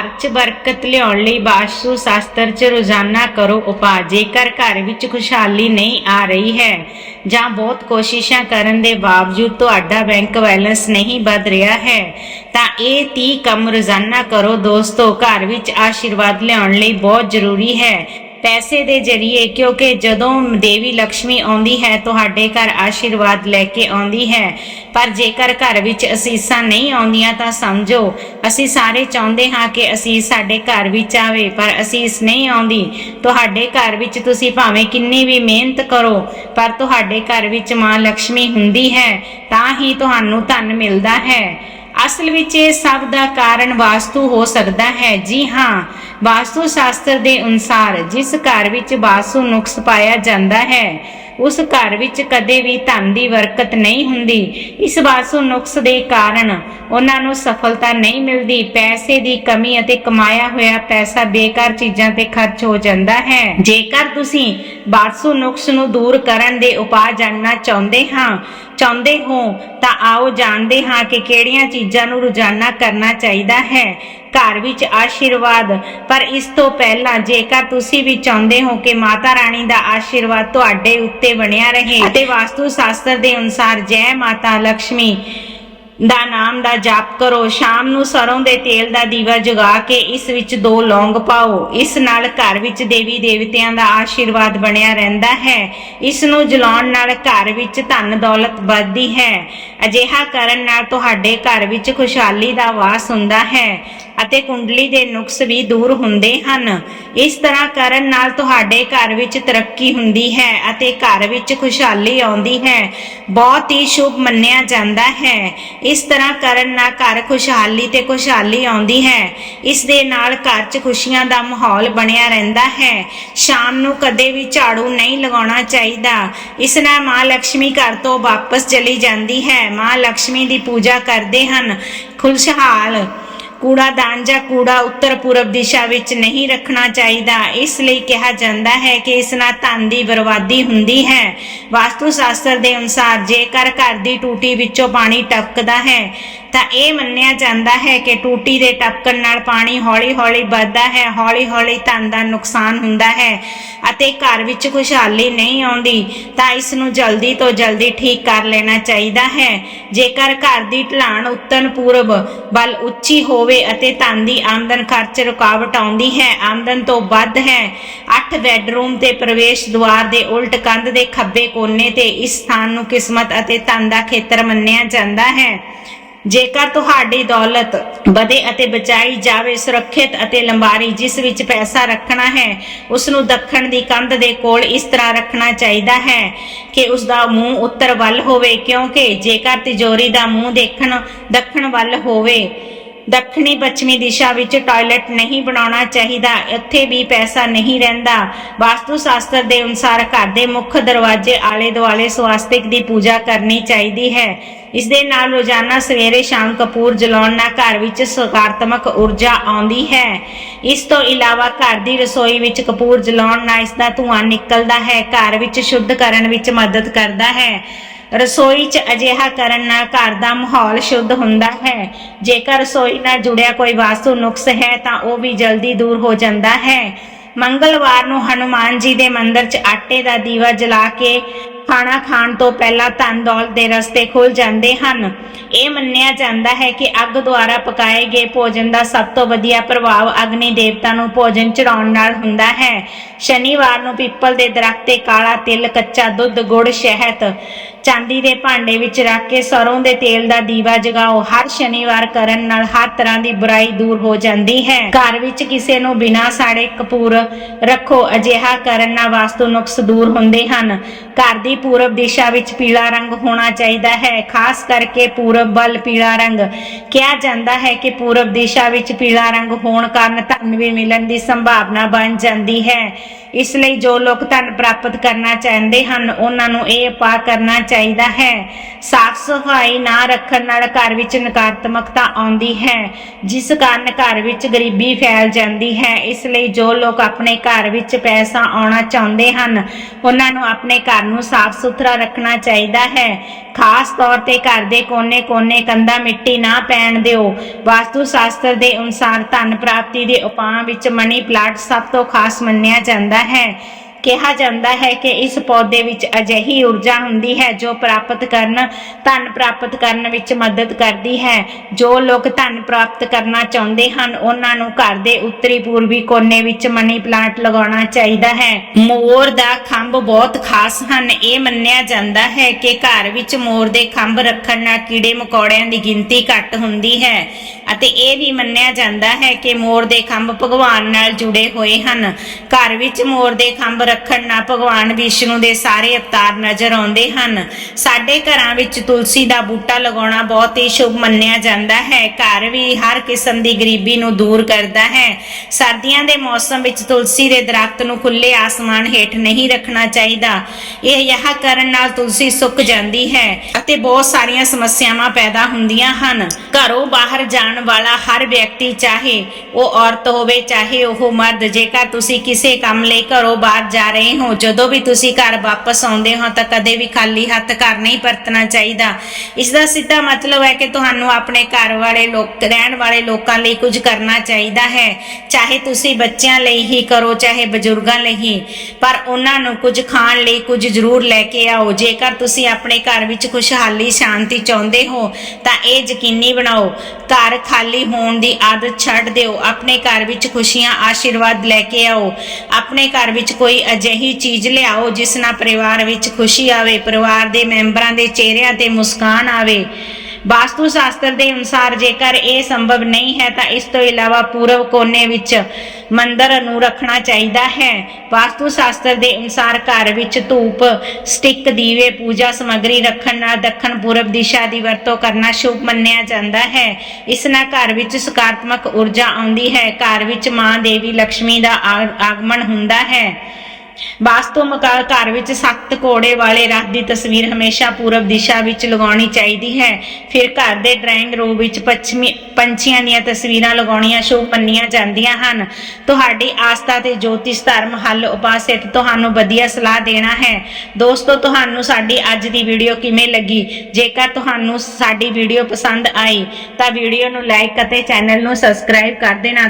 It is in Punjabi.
ਘਰ 'ਚ ਬਰਕਤ ਲਿਆਉਣ ਲਈ ਵਾਸਤੂ ਸ਼ਾਸਤਰ 'ਚ ਰੋਜ਼ਾਨਾ ਕਰੋ ਉਪਾਅ। ਜੇਕਰ ਘਰ ਵਿੱਚ ਖੁਸ਼ਹਾਲੀ ਨਹੀਂ ਆ ਰਹੀ ਹੈ ਜਾਂ ਬਹੁਤ ਕੋਸ਼ਿਸ਼ਾਂ ਕਰਨ ਦੇ ਬਾਵਜੂਦ ਤੁਹਾਡਾ ਬੈਂਕ ਬੈਲੈਂਸ ਨਹੀਂ ਵਧ ਰਿਹਾ ਹੈ, ਤਾਂ ਇਹ 30 ਕੰਮ ਰੋਜ਼ਾਨਾ ਕਰੋ। ਦੋਸਤੋ, ਘਰ ਵਿੱਚ ਆਸ਼ੀਰਵਾਦ ਲਿਆਉਣ ਲਈ ਬਹੁਤ ਜ਼ਰੂਰੀ ਹੈ। ਪੈਸੇ ਦੇ ਜਰੀਏ, ਕਿਉਂਕਿ ਜਦੋਂ ਦੇਵੀ ਲక్ష్ਮੀ ਆਉਂਦੀ ਹੈ, ਤੁਹਾਡੇ ਘਰ ਆਸ਼ੀਰਵਾਦ ਲੈ ਕੇ ਆਉਂਦੀ ਹੈ। ਪਰ ਜੇਕਰ ਘਰ ਵਿੱਚ ਅਸੀਸਾਂ ਨਹੀਂ ਆਉਂਦੀਆਂ ਤਾਂ ਸਮਝੋ, ਅਸੀਂ ਸਾਰੇ ਚਾਹੁੰਦੇ ਹਾਂ ਕਿ ਅਸੀਸ ਸਾਡੇ ਘਰ ਵਿੱਚ ਆਵੇ, ਪਰ ਅਸੀਸ ਨਹੀਂ ਆਉਂਦੀ। ਤੁਹਾਡੇ ਘਰ ਵਿੱਚ ਤੁਸੀਂ ਭਾਵੇਂ ਕਿੰਨੀ ਵੀ ਮਿਹਨਤ ਕਰੋ, ਪਰ ਤੁਹਾਡੇ ਘਰ ਵਿੱਚ ਮਾਂ ਲక్ష్ਮੀ ਹੁੰਦੀ ਹੈ, ਤਾਂ ਹੀ ਤੁਹਾਨੂੰ ਧਨ ਮਿਲਦਾ ਹੈ। ਅਸਲ ਵਿੱਚ ਇਹ ਸਭ ਦਾ ਕਾਰਨ ਵਾਸਤੂ ਹੋ ਸਕਦਾ ਹੈ। ਜੀ ਹਾਂ, ਵਾਸਤੂ ਸ਼ਾਸਤਰ ਦੇ ਅਨੁਸਾਰ ਜਿਸ ਘਰ ਵਿੱਚ ਵਾਸਤੂ ਨੁਕਸ ਪਾਇਆ ਜਾਂਦਾ ਹੈ ਉਸ ਘਰ ਵਿੱਚ ਕਦੇ ਵੀ ਧਨ ਦੀ ਬਰਕਤ ਨਹੀਂ ਹੁੰਦੀ। ਇਸ ਵਾਸਤੂ ਨੁਕਸ ਦੇ ਕਾਰਨ ਉਹਨਾਂ ਨੂੰ ਸਫਲਤਾ ਨਹੀਂ ਮਿਲਦੀ। ਪੈਸੇ ਦੀ ਕਮੀ ਅਤੇ ਕਮਾਇਆ ਹੋਇਆ ਪੈਸਾ ਬੇਕਾਰ ਚੀਜ਼ਾਂ ਤੇ ਖਰਚ ਹੋ ਜਾਂਦਾ ਹੈ। ਜੇਕਰ ਤੁਸੀਂ ਵਾਸਤੂ ਨੁਕਸ ਨੂੰ ਦੂਰ ਕਰਨ ਦੇ ਉਪਾਅ ਜਾਣਨਾ ਚਾਹੁੰਦੇ ਹਾਂ, ਚਾਹੁੰਦੇ ਹੋ ਤਾਂ ਆਓ ਜਾਣਦੇ ਹਾਂ ਕਿ ਕਿਹੜੀਆਂ ਚੀਜ਼ਾਂ ਨੂੰ ਰੋਜ਼ਾਨਾ ਕਰਨਾ ਚਾਹੀਦਾ ਹੈ। ਘਰ ਵਿੱਚ ਆਸ਼ੀਰਵਾਦ। ਪਰ ਇਸ ਤੋਂ ਪਹਿਲਾਂ ਜੇਕਰ ਤੁਸੀਂ ਵੀ ਚਾਹੁੰਦੇ ਹੋ ਕਿ ਮਾਤਾ ਰਾਣੀ ਦਾ ਆਸ਼ੀਰਵਾਦ ਤੁਹਾਡੇ ਉੱਤੇ ਬਣਿਆ ਰਹੇ ਅਤੇ ਵਾਸਤੂ ਸ਼ਾਸਤਰ ਦੇ ਅਨੁਸਾਰ ਜੈ ਮਾਤਾ ਲక్ష్ਮੀ ਦਾ ਨਾਮ ਦਾ ਜਾਪ ਕਰੋ, ਸ਼ਾਮ ਨੂੰ ਸਰੋਂ ਦੇ ਤੇਲ ਦਾ ਦੀਵਾ ਜਗਾ ਕੇ ਇਸ ਵਿੱਚ ਦੋ ਲੌਂਗ ਪਾਓ। ਇਸ ਨਾਲ ਘਰ ਵਿੱਚ ਦੇਵੀ ਦੇਵਤਿਆਂ ਦਾ ਆਸ਼ੀਰਵਾਦ ਬਣਿਆ ਰਹਿੰਦਾ ਹੈ। ਇਸ ਨੂੰ ਜਲਾਉਣ ਨਾਲ ਘਰ ਵਿੱਚ ਧਨ ਦੌਲਤ ਵੱਧਦੀ ਹੈ। ਅਜਿਹਾ ਕਰਨ ਨਾਲ ਤੁਹਾਡੇ ਘਰ ਵਿੱਚ ਖੁਸ਼ਹਾਲੀ ਦਾ ਵਾਸ ਹੁੰਦਾ ਹੈ। ਅਤੇ ਕੁੰਡਲੀ ਦੇ ਨੁਕਸ ਵੀ ਦੂਰ ਹੁੰਦੇ ਹਨ। ਇਸ ਤਰ੍ਹਾਂ ਕਰਨ ਨਾਲ ਤੁਹਾਡੇ ਘਰ ਵਿੱਚ ਤਰੱਕੀ ਹੁੰਦੀ ਹੈ ਅਤੇ ਘਰ ਵਿੱਚ ਖੁਸ਼ਹਾਲੀ ਆਉਂਦੀ ਹੈ। ਬਹੁਤ ਹੀ ਸ਼ੁਭ ਮੰਨਿਆ ਜਾਂਦਾ ਹੈ। ਇਸ ਤਰ੍ਹਾਂ ਕਰਨ ਨਾਲ ਘਰ ਖੁਸ਼ਹਾਲੀ ਤੇ ਖੁਸ਼ਹਾਲੀ ਆਉਂਦੀ ਹੈ। ਇਸ ਦੇ ਨਾਲ ਘਰ 'ਚ ਖੁਸ਼ੀਆਂ ਦਾ ਮਾਹੌਲ ਬਣਿਆ ਰਹਿੰਦਾ ਹੈ। ਸ਼ਾਮ ਨੂੰ ਕਦੇ ਵੀ ਝਾੜੂ ਨਹੀਂ ਲਗਾਉਣਾ ਚਾਹੀਦਾ। ਇਸ ਨਾਲ ਮਾਂ ਲక్ష్ਮੀ ਘਰ ਤੋਂ ਵਾਪਸ ਚਲੀ ਜਾਂਦੀ ਹੈ। ਮਾਂ ਲక్ష్ਮੀ ਦੀ ਪੂਜਾ ਕਰਦੇ ਹਨ। ਖੁਸ਼ਹਾਲ ਕੂੜਾਦਾਨ ਜਾਂ ਕੂੜਾ ਉੱਤਰ ਪੂਰਬ ਦਿਸ਼ਾ ਵਿੱਚ ਨਹੀਂ ਰੱਖਣਾ ਚਾਹੀਦਾ। ਇਸ ਲਈ ਕਿਹਾ ਜਾਂਦਾ ਹੈ ਕਿ ਇਸ ਨਾਲ ਧਨ ਦੀ ਬਰਬਾਦੀ ਹੁੰਦੀ ਹੈ। ਵਾਸਤੂ ਸ਼ਾਸਤਰ ਦੇ ਅਨੁਸਾਰ ਜੇਕਰ ਘਰ ਦੀ ਟੂਟੀ ਵਿੱਚੋਂ ਪਾਣੀ ਟਪਕਦਾ ਹੈ ਤਾਂ ਇਹ ਮੰਨਿਆ ਜਾਂਦਾ ਹੈ ਕਿ ਟੂਟੀ ਦੇ ਟਪਕਣ ਨਾਲ ਪਾਣੀ ਹੌਲੀ-ਹੌਲੀ ਵੱਧਦਾ ਹੈ, ਹੌਲੀ-ਹੌਲੀ ਧਨ ਦਾ ਨੁਕਸਾਨ ਹੁੰਦਾ ਹੈ ਅਤੇ ਘਰ ਵਿੱਚ ਖੁਸ਼ਹਾਲੀ ਨਹੀਂ ਆਉਂਦੀ, ਤਾਂ ਇਸ ਨੂੰ ਜਲਦੀ ਤੋਂ ਜਲਦੀ ਠੀਕ ਕਰ ਲੈਣਾ ਚਾਹੀਦਾ ਹੈ। ਜੇਕਰ ਘਰ ਦੀ ਢਲਾਣ ਉੱਤਰ ਪੂਰਬ ਵੱਲ ਉੱਚੀ ਹੋਵੇ ਅਤੇ ਧਨ ਦੀ ਆਮਦਨ ਖਰਚ ਰੁਕਾਵਟ ਆਉਂਦੀ ਹੈ, ਆਮਦਨ ਤੋਂ ਵੱਧ ਹੈ 8 ਬੈੱਡਰੂਮ ਤੇ ਪ੍ਰਵੇਸ਼ ਦੁਆਰ ਦੇ ਉਲਟ ਕੰਧ ਦੇ ਖੱਬੇ ਕੋਨੇ ਤੇ ਇਸ ਸਥਾਨ ਨੂੰ ਕਿਸਮਤ ਅਤੇ ਧਨ ਦਾ ਖੇਤਰ ਮੰਨਿਆ ਜਾਂਦਾ ਹੈ। ਜੇਕਰ ਤੁਹਾਡੀ ਦੌਲਤ ਵਧੇ ਅਤੇ ਬਚਾਈ ਜਾਵੇ, ਸੁਰੱਖਿਅਤ ਅਤੇ ਲੰਬਾਰੀ ਜਿਸ ਵਿੱਚ ਪੈਸਾ ਰੱਖਣਾ ਹੈ ਉਸ ਨੂੰ ਦੱਖਣ ਦੀ ਕੰਧ ਦੇ ਕੋਲ ਇਸ ਤਰ੍ਹਾਂ ਰੱਖਣਾ ਚਾਹੀਦਾ ਹੈ ਕਿ ਉਸ ਦਾ ਮੂੰਹ ਉੱਤਰ ਵੱਲ ਹੋਵੇ, ਕਿਉਂਕਿ ਜੇਕਰ ਤਿਜੋਰੀ ਦਾ ਮੂੰਹ ਦੇਖਣ, ਦੱਖਣ ਵੱਲ ਹੋਵੇ ਦੱਖਣੀ ਪੱਛਮੀ ਦਿਸ਼ਾ ਵਿੱਚ ਟਾਇਲਟ ਨਹੀਂ ਬਣਾਉਣਾ ਚਾਹੀਦਾ, ਇੱਥੇ ਵੀ ਪੈਸਾ ਨਹੀਂ ਰਹਿੰਦਾ। ਵਾਸਤੂ ਸ਼ਾਸਤਰ ਦੇ ਅਨੁਸਾਰ ਘਰ ਦੇ ਮੁੱਖ ਦਰਵਾਜ਼ੇ ਆਲੇ ਦੁਆਲੇ ਸਵਾਸਤਿਕ ਦੀ ਪੂਜਾ ਕਰਨੀ ਚਾਹੀਦੀ ਹੈ। ਇਸ ਦੇ ਨਾਲ ਰੋਜ਼ਾਨਾ ਸਵੇਰੇ ਸ਼ਾਮ ਕਪੂਰ ਜਲਾਉਣ ਨਾਲ ਘਰ ਵਿੱਚ ਸਕਾਰਾਤਮਕ ਊਰਜਾ ਆਉਂਦੀ ਹੈ। ਇਸ ਤੋਂ ਇਲਾਵਾ ਘਰ ਦੀ ਰਸੋਈ ਵਿੱਚ ਕਪੂਰ ਜਲਾਉਣ ਨਾਲ ਇਸ ਦਾ ਧੂੰਆਂ ਨਿਕਲਦਾ ਹੈ, ਘਰ ਵਿੱਚ ਸ਼ੁੱਧ ਕਰਨ ਵਿੱਚ ਮਦਦ ਕਰਦਾ ਹੈ। ਰਸੋਈ 'ਚ ਅਜਿਹਾ ਕਰਨ ਨਾਲ ਘਰ ਦਾ ਮਾਹੌਲ ਸ਼ੁੱਧ ਹੁੰਦਾ ਹੈ। ਜੇਕਰ ਰਸੋਈ ਨਾਲ ਜੁੜਿਆ ਕੋਈ ਵਾਸਤੂ ਨੁਕਸ ਹੈ, ਤਾਂ ਉਹ ਵੀ ਜਲਦੀ ਦੂਰ ਹੋ ਜਾਂਦਾ ਹੈ। ਮੰਗਲਵਾਰ ਨੂੰ ਹਨੂਮਾਨ ਜੀ ਦੇ ਮੰਦਿਰ 'ਚ ਆਟੇ ਦਾ ਦੀਵਾ ਜਲਾ ਕੇ ਖਾਣਾ ਖਾਣ ਤੋਂ ਪਹਿਲਾਂ ਧਨ ਦੌਲਤ ਦੇ ਰਸਤੇ ਖੁੱਲ ਜਾਂਦੇ ਹਨ। ਇਹ ਮੰਨਿਆ ਜਾਂਦਾ ਹੈ ਕਿ ਅੱਗ ਦੁਆਰਾ ਪਕਾਏ ਗਏ ਭੋਜਨ ਦਾ ਸਭ ਤੋਂ ਵਧੀਆ ਪ੍ਰਭਾਵ ਅਗਨੀ ਦੇਵਤਾ ਨੂੰ ਭੋਜਨ ਚੜਾਉਣ ਨਾਲ ਹੁੰਦਾ ਹੈ। ਸ਼ਨੀਵਾਰ ਨੂੰ ਪਿੱਪਲ ਦੇ ਦਰਖਤ ਤੇ ਕਾਲਾ ਤਿਲ, ਕੱਚਾ ਦੁੱਧ, ਗੁੜ, ਸ਼ਹਿਦ ਚਾਂਦੀ ਦੇ ਭਾਂਡੇ ਵਿੱਚ ਰੱਖ ਕੇ ਸਰੋਂ ਦੇ ਤੇਲ ਦਾ ਦੀਵਾ ਜਗਾਓ। ਹਰ ਸ਼ਨੀਵਾਰ ਕਰਨ ਨਾਲ ਹਰ ਤਰ੍ਹਾਂ ਦੀ ਬੁਰਾਈ ਦੂਰ ਹੋ ਜਾਂਦੀ ਹੈ। ਘਰ ਵਿੱਚ ਕਿਸੇ ਨੂੰ ਬਿਨਾਂ ਸਾੜੇ ਕਪੂਰ ਰੱਖੋ, ਅਜਿਹਾ ਕਰਨ ਨਾਲ ਵਾਸਤੂ ਨੁਕਸ ਦੂਰ ਹੁੰਦੇ ਹਨ। ਘਰ ਦੀ ਪੂਰਬ ਦਿਸ਼ਾ ਵਿੱਚ ਪੀਲਾ ਰੰਗ ਹੋਣਾ ਚਾਹੀਦਾ ਹੈ। ਖਾਸ ਕਰਕੇ ਪੂਰਬ ਵੱਲ ਪੀਲਾ ਰੰਗ। ਕਿਹਾ ਜਾਂਦਾ ਹੈ ਕਿ ਪੂਰਬ ਦਿਸ਼ਾ ਵਿੱਚ ਪੀਲਾ ਰੰਗ ਹੋਣ ਕਾਰਨ ਧਨ ਵੀ ਮਿਲਣ ਦੀ ਸੰਭਾਵਨਾ ਬਣ ਜਾਂਦੀ ਹੈ। ਇਸ ਲਈ ਜੋ ਲੋਕ ਧਨ ਪ੍ਰਾਪਤ ਕਰਨਾ ਚਾਹੁੰਦੇ ਹਨ, ਉਹਨਾਂ ਨੂੰ ਇਹ ਉਪਾਅ ਕਰਨਾ ਚਾਹੀਦਾ ਹੈ। ਸਾਫ਼ ਸਫ਼ਾਈ ਨਾ ਰੱਖਣ ਨਾਲ ਘਰ ਵਿੱਚ ਨਕਾਰਾਤਮਕਤਾ ਆਉਂਦੀ ਹੈ, ਜਿਸ ਕਾਰਨ ਘਰ ਵਿੱਚ ਗਰੀਬੀ ਫੈਲ ਜਾਂਦੀ ਹੈ। ਇਸ ਲਈ ਜੋ ਲੋਕ ਆਪਣੇ ਘਰ ਵਿੱਚ ਪੈਸਾ ਆਉਣਾ ਚਾਹੁੰਦੇ ਹਨ, ਉਹਨਾਂ ਨੂੰ ਆਪਣੇ ਘਰ ਨੂੰ ਸਾਫ਼ ਸੁਥਰਾ ਰੱਖਣਾ ਚਾਹੀਦਾ ਹੈ। ਖਾਸ ਤੌਰ ਤੇ ਘਰ ਦੇ ਕੋਨੇ-ਕੋਨੇ ਕੰਧਾਂ ਮਿੱਟੀ ਨਾ ਪੈਣ ਦਿਓ। ਵਾਸਤੂ ਸ਼ਾਸਤਰ ਦੇ ਅਨੁਸਾਰ ਧਨ ਪ੍ਰਾਪਤੀ ਦੇ ਉਪਾਅ ਵਿੱਚ ਮਨੀ ਪਲਾਂਟ ਸਭ ਤੋਂ ਖਾਸ ਮੰਨਿਆ ਜਾਂਦਾ ਹੈ। ਕਿਹਾ ਜਾਂਦਾ ਹੈ ਕਿ ਇਸ ਪੌਦੇ ਵਿੱਚ ਅਜਿਹੀ ਊਰਜਾ ਹੁੰਦੀ ਹੈ ਜੋ ਪ੍ਰਾਪਤ ਕਰਨ, ਧਨ ਪ੍ਰਾਪਤ ਕਰਨ ਵਿੱਚ ਮਦਦ ਕਰਦੀ ਹੈ। ਜੋ ਲੋਕ ਧਨ ਪ੍ਰਾਪਤ ਕਰਨਾ ਚਾਹੁੰਦੇ ਹਨ, ਉਹਨਾਂ ਨੂੰ ਘਰ ਦੇ ਉੱਤਰੀ ਪੂਰਬੀ ਕੋਨੇ ਵਿੱਚ ਮਨੀ ਪਲਾਂਟ ਲਗਾਉਣਾ ਚਾਹੀਦਾ ਹੈ। ਮੋਰ ਦਾ ਖੰਭ ਬਹੁਤ ਖਾਸ ਹਨ। ਇਹ ਮੰਨਿਆ ਜਾਂਦਾ ਹੈ ਕਿ ਘਰ ਵਿੱਚ ਮੋਰ ਦੇ ਖੰਭ ਰੱਖਣ ਨਾਲ ਕੀੜੇ ਮਕੌੜਿਆਂ ਦੀ ਗਿਣਤੀ ਘੱਟ ਹੁੰਦੀ ਹੈ ਅਤੇ ਇਹ ਵੀ ਮੰਨਿਆ ਜਾਂਦਾ ਹੈ ਕਿ ਮੋਰ ਦੇ ਖੰਭ ਭਗਵਾਨ ਨਾਲ ਜੁੜੇ ਹੋਏ ਹਨ। ਘਰ ਵਿੱਚ ਮੋਰ ਦੇ ਖੰਭ ਰੱਖਣ ਨਾਲ ਭਗਵਾਨ ਵਿਸ਼ਨੂੰ ਦੇ ਸਾਰੇ ਅਵਤਾਰ ਨਜ਼ਰ ਆਉਂਦੇ ਹਨ। ਸਾਡੇ ਘਰਾਂ ਵਿੱਚ ਤੁਲਸੀ ਦਾ ਬੂਟਾ ਲਗਾਉਣਾ ਬਹੁਤ ਹੀ ਸ਼ੁਭ ਮੰਨਿਆ ਜਾਂਦਾ ਹੈ। ਘਰ ਵੀ ਹਰ ਕਿਸਮ ਦੀ ਗਰੀਬੀ ਨੂੰ ਦੂਰ ਕਰਦਾ ਹੈ। ਸਰਦੀਆਂ ਦੇ ਮੌਸਮ ਵਿੱਚ ਤੁਲਸੀ ਦੇ ਦਰਖਤ ਨੂੰ ਖੁੱਲੇ ਆਸਮਾਨ ਹੇਠ ਨਹੀਂ ਰੱਖਣਾ ਚਾਹੀਦਾ। ਇਹ ਯਹਾ ਕਰਨ ਨਾਲ ਤੁਲਸੀ ਸੁੱਕ ਜਾਂਦੀ ਹੈ ਅਤੇ ਬਹੁਤ ਸਾਰੀਆਂ ਸਮੱਸਿਆਵਾਂ ਪੈਦਾ ਹੁੰਦੀਆਂ ਹਨ। ਘਰੋਂ ਬਾਹਰ ਜਾਣ ਵਾਲਾ ਹਰ ਵਿਅਕਤੀ ਚਾਹੇ ਉਹ ਔਰਤ ਹੋਵੇ, ਚਾਹੇ ਉਹ ਮਰਦ, ਜੇਕਰ ਤੁਸੀਂ ਕਿਸੇ ਕੰਮ ਲਈ ਘਰੋਂ ਬਾਹਰ ਜਾ ਰਹੇ ਹੋ। ਜਦੋਂ ਵੀ ਤੁਸੀਂ ਘਰ ਵਾਪਸ ਆਉਂਦੇ ਹੋ ਤਾਂ ਕਦੇ ਵੀ ਖਾਲੀ ਹੱਥ ਘਰ ਨਹੀਂ ਪਰਤਣਾ ਚਾਹੀਦਾ। ਇਸ ਦਾ ਸਿੱਧਾ ਮਤਲਬ ਹੈ ਕਿ ਤੁਹਾਨੂੰ ਆਪਣੇ ਘਰ ਵਾਲੇ ਲੋਕ ਰਹਿਣ ਵਾਲੇ ਲੋਕਾਂ ਲਈ ਕੁਝ ਕਰਨਾ ਚਾਹੀਦਾ ਹੈ। ਚਾਹੇ ਤੁਸੀਂ ਬੱਚਿਆਂ ਲਈ ਹੀ ਕਰੋ, ਚਾਹੇ ਬਜ਼ੁਰਗਾਂ ਲਈ ਹੀ। ਪਰ ਉਹਨਾਂ ਨੂੰ ਕੁਝ ਖਾਣ ਲਈ ਕੁਝ ਜ਼ਰੂਰ ਲੈ ਕੇ ਆਓ। ਜੇਕਰ ਤੁਸੀਂ ਆਪਣੇ ਘਰ ਵਿੱਚ ਖੁਸ਼ਹਾਲੀ, ਸ਼ਾਂਤੀ ਚਾਹੁੰਦੇ ਹੋ ਤਾਂ ਇਹ ਯਕੀਨੀ ਬਣਾਓ, ਘਰ ਖਾਲੀ ਹੋਣ ਦੀ ਆਦਤ ਛੱਡ ਦਿਓ। ਆਪਣੇ ਘਰ ਵਿੱਚ ਖੁਸ਼ੀਆਂ, ਆਸ਼ੀਰਵਾਦ ਲੈ ਕੇ ਆਓ। ਆਪਣੇ ਘਰ ਵਿੱਚ ਕੋਈ ਅਜਿਹੀ ਚੀਜ਼ ਲਿਆਓ ਜਿਸ ਨਾਲ ਪਰਿਵਾਰ ਵਿੱਚ ਖੁਸ਼ੀ ਆਵੇ, ਪਰਿਵਾਰ ਦੇ ਮੈਂਬਰਾਂ ਦੇ ਚਿਹਰਿਆਂ ਤੇ ਮੁਸਕਾਨ ਆਵੇ। ਵਾਸਤੂ ਸ਼ਾਸਤਰ ਦੇ ਅਨੁਸਾਰ ਜੇਕਰ ਇਹ ਸੰਭਵ ਨਹੀਂ ਹੈ ਤਾਂ ਇਸ ਤੋਂ ਇਲਾਵਾ ਪੂਰਬ ਕੋਨੇ ਵਿੱਚ ਮੰਦਰ ਨੂੰ ਰੱਖਣਾ ਚਾਹੀਦਾ ਹੈ। ਵਾਸਤੂ ਸ਼ਾਸਤਰ ਦੇ ਅਨੁਸਾਰ ਘਰ ਵਿੱਚ ਧੂਪ, ਸਟਿਕ, ਦੀਵੇ, ਪੂਜਾ ਸਮੱਗਰੀ ਰੱਖਣ ਨਾਲ ਦੱਖਣ ਪੂਰਬ ਦਿਸ਼ਾ ਦੀ ਵਰਤੋਂ ਕਰਨਾ ਸ਼ੁਭ ਮੰਨਿਆ ਜਾਂਦਾ ਹੈ। ਇਸ ਨਾਲ ਘਰ ਵਿੱਚ ਸਕਾਰਾਤਮਕ ਊਰਜਾ ਆਉਂਦੀ ਹੈ। ਘਰ ਵਿੱਚ ਮਾਂ ਦੇਵੀ ਲక్ష్ਮੀ ਦਾ ਆਗਮਨ ਹੁੰਦਾ ਹੈ। ਵਾਸਤੂ ਮਕਾਨ ਘਰ ਵਿੱਚ ਸਖਤ ਕੋੜੇ ਵਾਲੇ ਰੱਥ ਦੀ ਤਸਵੀਰ ਹਮੇਸ਼ਾ ਪੂਰਬ ਦਿਸ਼ਾ ਵਿੱਚ ਲਗਾਉਣੀ ਚਾਹੀਦੀ ਹੈ। ਫਿਰ ਘਰ ਦੇ ਡਰਾਇੰਗ ਰੂਮ ਵਿੱਚ ਪੱਛਮੀ ਪੰਛੀਆਂ ਦੀਆਂ ਤਸਵੀਰਾਂ ਲਗਾਉਣੀਆਂ ਸ਼ੁਭ ਮੰਨੀਆਂ ਜਾਂਦੀਆਂ ਹਨ। ਤੁਹਾਡੀ ਆਸਥਾ ਤੇ ਜੋਤਿਸ਼ ਧਰਮ ਹੱਲ ਉਪਾਸਿਤ ਤੁਹਾਨੂੰ ਵਧੀਆ ਸਲਾਹ ਦੇਣਾ ਹੈ। ਦੋਸਤੋ, ਤੁਹਾਨੂੰ ਸਾਡੀ ਅੱਜ ਦੀ ਵੀਡੀਓ ਕਿਵੇਂ ਲੱਗੀ? ਜੇਕਰ ਤੁਹਾਨੂੰ ਸਾਡੀ ਵੀਡੀਓ ਪਸੰਦ ਆਈ, ਤਾਂ ਵੀਡੀਓ ਨੂੰ ਲਾਈਕ ਅਤੇ ਚੈਨਲ ਨੂੰ ਸਬਸਕ੍ਰਾਈਬ ਕਰ ਦੇਣਾ।